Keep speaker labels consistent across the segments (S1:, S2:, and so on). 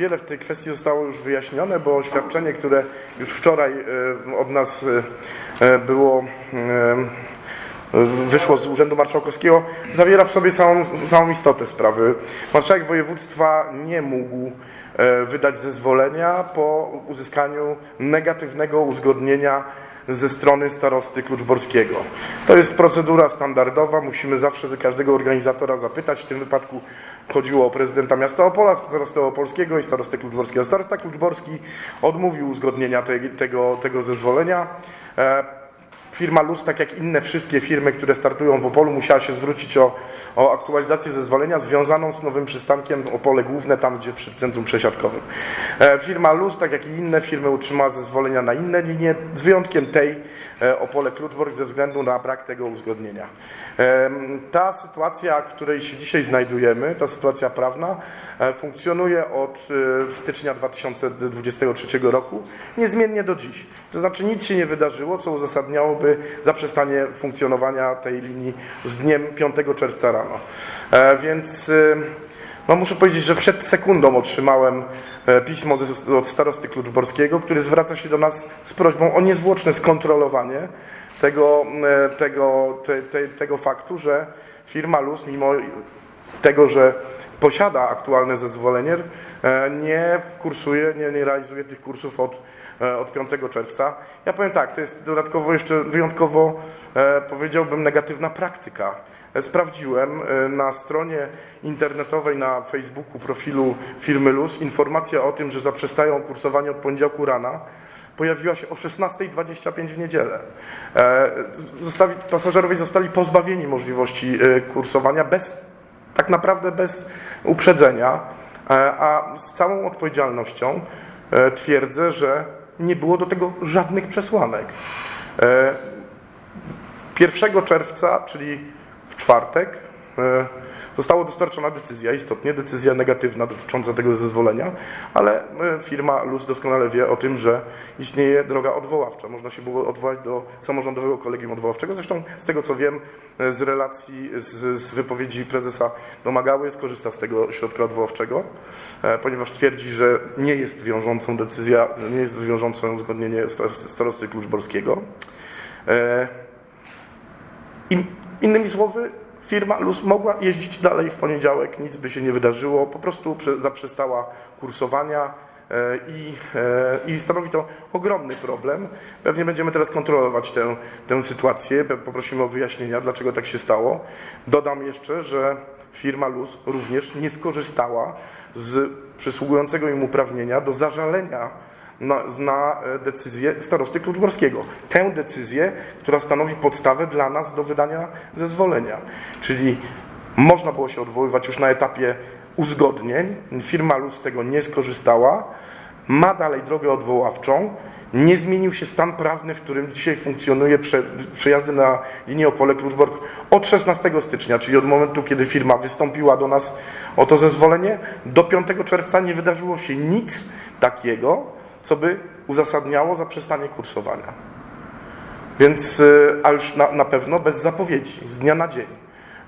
S1: Wiele w tej kwestii zostało już wyjaśnione, bo oświadczenie, które już wczoraj e, od nas e, e, było wyszło z Urzędu Marszałkowskiego, zawiera w sobie całą, całą istotę sprawy. Marszałek województwa nie mógł wydać zezwolenia po uzyskaniu negatywnego uzgodnienia ze strony starosty kluczborskiego. To jest procedura standardowa, musimy zawsze z każdego organizatora zapytać. W tym wypadku chodziło o prezydenta miasta Opola, starostę opolskiego i starostę kluczborskiego. Starosta kluczborski odmówił uzgodnienia tej, tego, tego zezwolenia. Firma Luz, tak jak inne wszystkie firmy, które startują w Opolu, musiała się zwrócić o, o aktualizację zezwolenia związaną z nowym przystankiem Opole Główne, tam gdzie przy centrum przesiadkowym. E, firma Luz, tak jak i inne firmy, utrzymała zezwolenia na inne linie, z wyjątkiem tej e, Opole Kluczbork ze względu na brak tego uzgodnienia. E, ta sytuacja, w której się dzisiaj znajdujemy, ta sytuacja prawna, funkcjonuje od stycznia 2023 roku, niezmiennie do dziś. To znaczy nic się nie wydarzyło, co uzasadniałoby zaprzestanie funkcjonowania tej linii z dniem 5 czerwca rano. E, Więc e, no muszę powiedzieć, że przed sekundą otrzymałem e, pismo od starosty Kluczborskiego, który zwraca się do nas z prośbą o niezwłoczne skontrolowanie tego, e, tego, te, te, tego faktu, że firma LUS, mimo tego, że posiada aktualne zezwolenie, e, nie kursuje, nie, nie realizuje tych kursów od, e, od 5 czerwca. Ja powiem tak, to jest dodatkowo jeszcze wyjątkowo, e, powiedziałbym, negatywna praktyka. Sprawdziłem na stronie internetowej na Facebooku profilu firmy LUS informacja o tym, że zaprzestają kursowania od poniedziałku rana pojawiła się o 16.25 w niedzielę. Zostali, pasażerowie zostali pozbawieni możliwości kursowania bez, tak naprawdę bez uprzedzenia, e, a z całą odpowiedzialnością e, twierdzę, że nie było do tego żadnych przesłanek. E, 1 czerwca, czyli w czwartek, e, została dostarczona decyzja, istotnie decyzja negatywna dotycząca tego zezwolenia, ale e, firma LUS doskonale wie o tym, że istnieje droga odwoławcza. Można się było odwołać do samorządowego kolegium odwoławczego. Zresztą z tego co wiem e, z relacji, z, z wypowiedzi prezesa Domagały skorzysta z tego środka odwoławczego, e, ponieważ twierdzi, że nie jest wiążącą decyzja, nie jest wiążącą uzgodnienie sta- starosty kluczborskiego. Innymi słowy, firma LUS mogła jeździć dalej w poniedziałek, nic by się nie wydarzyło, po prostu prze- zaprzestała kursowania e, i, e, i stanowi to ogromny problem. Pewnie będziemy teraz kontrolować tę, tę sytuację, poprosimy o wyjaśnienia, dlaczego tak się stało. Dodam jeszcze, że firma LUS również nie skorzystała z przysługującego im uprawnienia do zażalenia na, na e, decyzję starosty Kluczborskiego. Tę decyzję, która stanowi podstawę dla nas do wydania zezwolenia. Czyli można było się odwoływać już na etapie uzgodnień. Firma LUS z tego nie skorzystała. Ma dalej drogę odwoławczą. Nie zmienił się stan prawny, w którym dzisiaj funkcjonuje prze, przejazdy na linię Opole-Kluczbork od 16 stycznia, czyli od momentu, kiedy firma wystąpiła do nas o to zezwolenie. Do 5 czerwca nie wydarzyło się nic takiego, co by uzasadniało zaprzestanie kursowania. Więc, y, a już na, na pewno bez zapowiedzi, z dnia na dzień.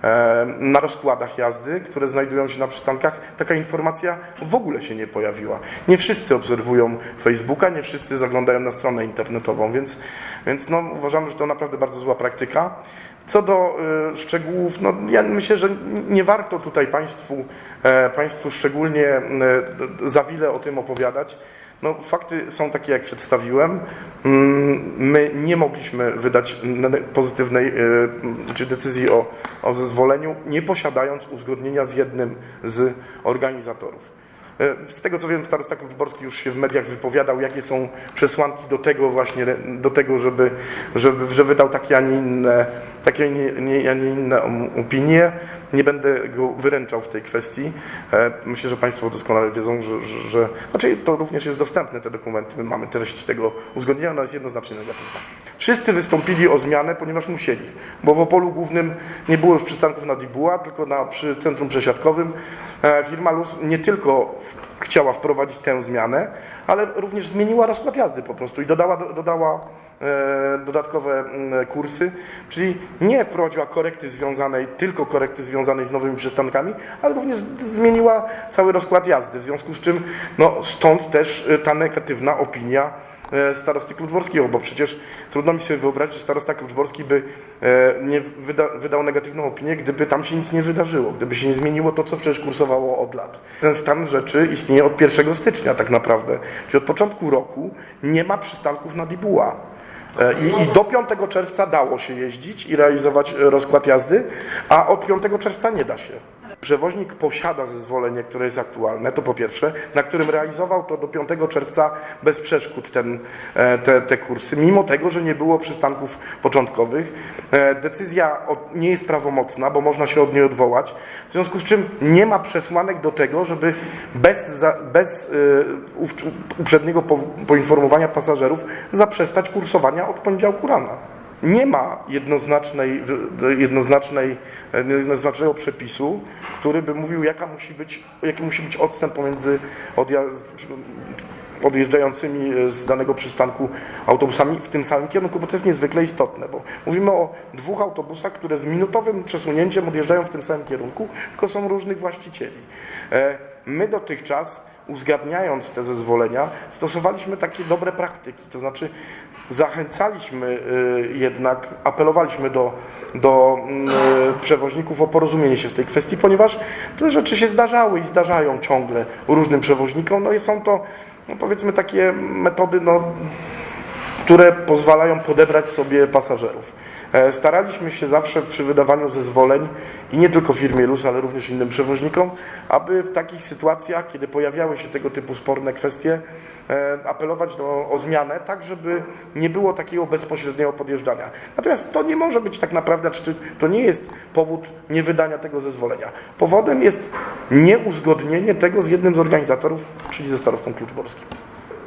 S1: E, Na rozkładach jazdy, które znajdują się na przystankach, taka informacja w ogóle się nie pojawiła. Nie wszyscy obserwują Facebooka, nie wszyscy zaglądają na stronę internetową, więc, więc no, uważamy, że to naprawdę bardzo zła praktyka. Co do y, szczegółów, no, ja myślę, że nie warto tutaj Państwu, e, państwu szczególnie e, za wiele o tym opowiadać. No, fakty są takie, jak przedstawiłem. Mm, My nie mogliśmy wydać pozytywnej e, czy decyzji o, o zezwoleniu, nie posiadając uzgodnienia z jednym z organizatorów. E, Z tego co wiem, starosta Kluczborski już się w mediach wypowiadał, jakie są przesłanki do tego właśnie, do tego, żeby, żeby że wydał takie, a nie inne, takie a nie inne um, opinie. Nie będę go wyręczał w tej kwestii. E, Myślę, że Państwo doskonale wiedzą, że, że, że znaczy to również jest dostępne, te dokumenty. My mamy treść tego uzgodnienia, ona jest jednoznacznie negatywna. Wszyscy wystąpili o zmianę, ponieważ musieli, bo w Opolu Głównym nie było już przystanków na Dibuła, tylko na, przy centrum przesiadkowym. E, Firma LUS nie tylko chciała wprowadzić tę zmianę, ale również zmieniła rozkład jazdy po prostu i dodała, dodała e, dodatkowe mm, kursy, czyli nie wprowadziła korekty związanej, tylko korekty związanej z nowymi przystankami, ale również zmieniła cały rozkład jazdy, w związku z czym no, stąd też e, ta negatywna opinia e, starosty kluczborskiego, bo przecież trudno mi sobie wyobrazić, że starosta kluczborski by e, nie wyda, wydał negatywną opinię, gdyby tam się nic nie wydarzyło, gdyby się nie zmieniło to, co przecież kursowało od lat. Ten stan rzeczy istnieje od 1 stycznia tak naprawdę, czyli od początku roku nie ma przystanków na Dibuła. E, I, I do 5 czerwca dało się jeździć i realizować e, rozkład jazdy, a od 5 czerwca nie da się. Przewoźnik posiada zezwolenie, które jest aktualne, to po pierwsze, na którym realizował to do 5 czerwca bez przeszkód ten, e, te, te kursy, mimo tego, że nie było przystanków początkowych. E, Decyzja nie jest prawomocna, bo można się od niej odwołać, w związku z czym nie ma przesłanek do tego, żeby bez, bez e, uprzedniego po, poinformowania pasażerów zaprzestać kursowania od poniedziałku rana. Nie ma jednoznacznej, jednoznacznej, jednoznacznego przepisu, który by mówił, jaka musi być, jaki musi być odstęp pomiędzy odjeżdżającymi z danego przystanku autobusami w tym samym kierunku, bo to jest niezwykle istotne, bo mówimy o dwóch autobusach, które z minutowym przesunięciem odjeżdżają w tym samym kierunku, tylko są różnych właścicieli. E, My dotychczas uzgadniając te zezwolenia, stosowaliśmy takie dobre praktyki, to znaczy zachęcaliśmy y, jednak, apelowaliśmy do, do mm, y, przewoźników o porozumienie się w tej kwestii, ponieważ te rzeczy się zdarzały i zdarzają ciągle różnym przewoźnikom, no i są to no powiedzmy takie metody no, które pozwalają podebrać sobie pasażerów. E, Staraliśmy się zawsze przy wydawaniu zezwoleń i nie tylko firmie LUS, ale również innym przewoźnikom, aby w takich sytuacjach, kiedy pojawiały się tego typu sporne kwestie, e, apelować do, o zmianę, tak żeby nie było takiego bezpośredniego podjeżdżania. Natomiast to nie może być tak naprawdę, czy to nie jest powód niewydania tego zezwolenia. Powodem jest nieuzgodnienie tego z jednym z organizatorów, czyli ze starostą kluczborskim.